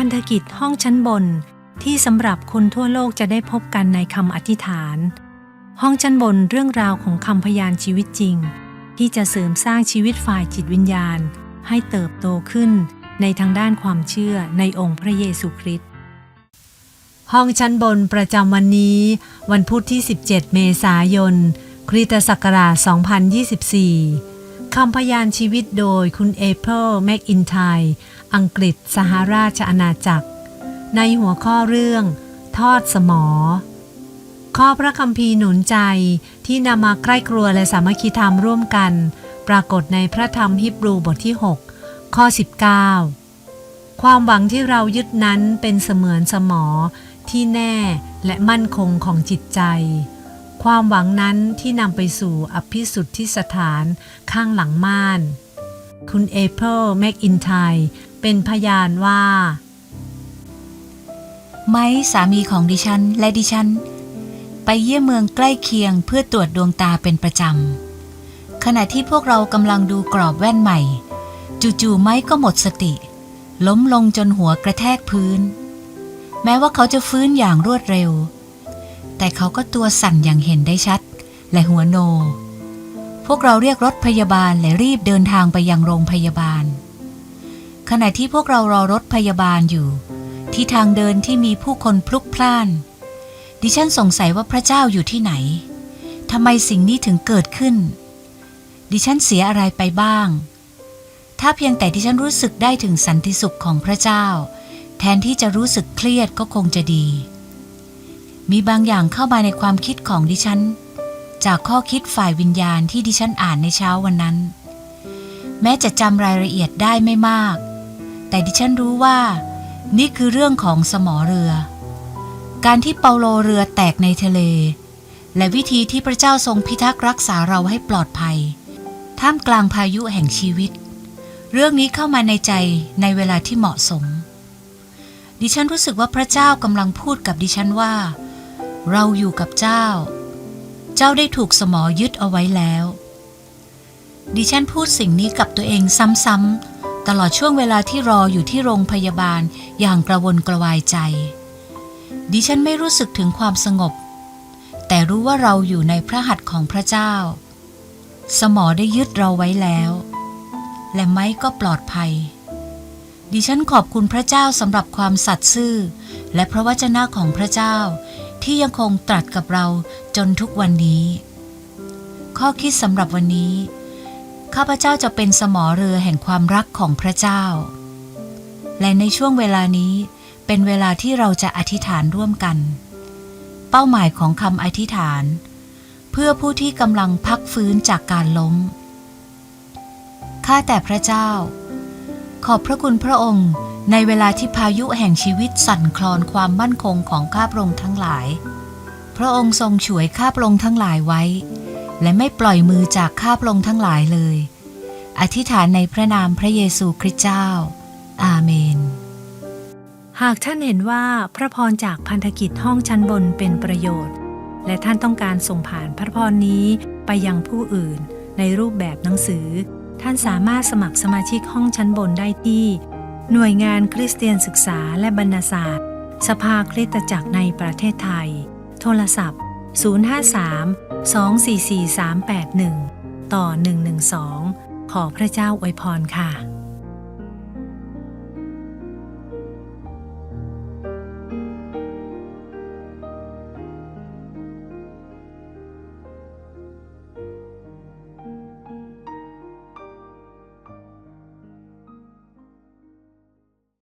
พันธกิจห้องชั้นบน ที่สำหรับคนทั่วโลกจะได้พบกันในคำอธิษฐาน ห้องชั้นบนเรื่องราวของคำพยานชีวิตจริง ที่จะเสริมสร้างชีวิตฝ่ายจิตวิญญาณ ให้เติบโตขึ้นในทางด้านความเชื่อในองค์พระเยซูคริสต์ห้องชั้นบนประจำวันนี้ วันพุธที่ 17 เมษายน คริสตศักราช 2024 คำพยานชีวิตโดยคุณเอเพิลแมกอินไท อังกฤษสหราชอาณาจักร ในหัวข้อเรื่อง ทอดสมอ ข้อพระคัมภีร์หนุนใจที่นำมาใกล้ครัวและสามัคคีธรรมร่วมกัน ปรากฏในพระธรรมฮิบรูบทที่ 6 ข้อ 19 ความหวังที่เรายึดนั้นเป็นเสมือนสมอที่แน่และมั่นคงของจิตใจ ความหวังนั้นที่นำไปสู่อภิสุทธิสถานข้างหลังม่าน คุณเอเพิลแมกอินไท เป็นพยานว่า ไม้สามีของดิฉันและดิฉัน ไปเยี่ยมเมืองใกล้เคียงเพื่อตรวจดวงตาเป็นประจำ ขณะที่พวกเรากำลังดูกรอบแว่นใหม่ จู่ๆไม้ก็หมดสติ ล้มลงจนหัวกระแทกพื้น แม้ว่าเขาจะฟื้นอย่างรวดเร็ว แต่เขาก็ตัวสั่นอย่างเห็นได้ชัด และหัวโน พวกเราเรียกรถพยาบาลและรีบเดินทางไปยังโรงพยาบาล ขณะที่พวกเรารอรถพยาบาลอยู่ ที่ทางเดินที่มีผู้คนพลุกพล่าน ดิฉันสงสัยว่าพระเจ้าอยู่ที่ไหนทำไมสิ่งนี้ถึงเกิดขึ้น ดิฉันเสียอะไรไปบ้าง ถ้าเพียงแต่ดิฉันรู้สึกได้ถึงสันติสุขของพระเจ้า แทนที่จะรู้สึกเครียดก็คงจะดี มีบางอย่างเข้ามาในความคิดของดิฉัน จากข้อคิดฝ่ายวิญญาณที่ดิฉันอ่านในเช้าวันนั้น แม้จะจำรายละเอียดได้ไม่มาก แต่ดิฉันรู้ว่า นี่คือเรื่องของสมอเรือ การที่เปาโลเรือแตกในทะเล และวิธีที่พระเจ้าทรงพิทักษ์รักษาเราให้ปลอดภัย ท่ามกลางพายุแห่งชีวิต เรื่องนี้เข้ามาในใจในเวลาที่เหมาะสม ดิฉันรู้สึกว่าพระเจ้ากำลังพูดกับดิฉันว่า เราอยู่กับเจ้า เจ้าได้ถูกสมอยึดเอาไว้แล้วดิฉันพูดสิ่งนี้กับตัวเองซ้ำๆ ตลอดช่วงเวลาที่รออยู่ที่โรงพยาบาลอย่างกระวนกระวายใจ ดิฉันไม่รู้สึกถึงความสงบ แต่รู้ว่าเราอยู่ในพระหัตถ์ของพระเจ้า สมอได้ยึดเราไว้แล้ว และไม้ก็ปลอดภัย ดิฉันขอบคุณพระเจ้าสำหรับความสัตย์ซื่อ และพระวจนะของพระเจ้า ที่ยังคงตรัสกับเราจนทุกวันนี้ ข้อคิดสำหรับวันนี้ ข้าพเจ้าจะเป็นสมอเรือแห่งความรักของพระเจ้า และในช่วงเวลานี้เป็นเวลาที่เราจะอธิษฐานร่วมกัน เป้าหมายของคำอธิษฐาน เพื่อผู้ที่กำลังพักฟื้นจากการล้ม ข้าแต่พระเจ้า ขอบพระคุณพระองค์ในเวลาที่พายุแห่งชีวิตสั่นคลอนความมั่นคงของข้าพระองค์ทั้งหลาย พระองค์ทรงฉวยข้าพระองค์ทั้งหลายไว้ และไม่ปล่อยมือจากข้าพระองทั้งหลายเลย อธิษฐานในพระนามพระเยซูคริสต์เจ้า อาเมน หากท่านเห็นว่าพระพรจากพันธกิจห้องชั้นบนเป็นประโยชน์ และท่านต้องการส่งผ่านพระพรนี้ไปยังผู้อื่น ในรูปแบบหนังสือ ท่านสามารถสมัครสมาชิกห้องชั้นบนได้ที่ หน่วยงานคริสเตียนศึกษาและบรรณศาสตร์ สภาคริสตจักรในประเทศไทย โทรศัพท์ 053 244 381 ต่อ 112 ขอพระเจ้าอวยพรค่ะ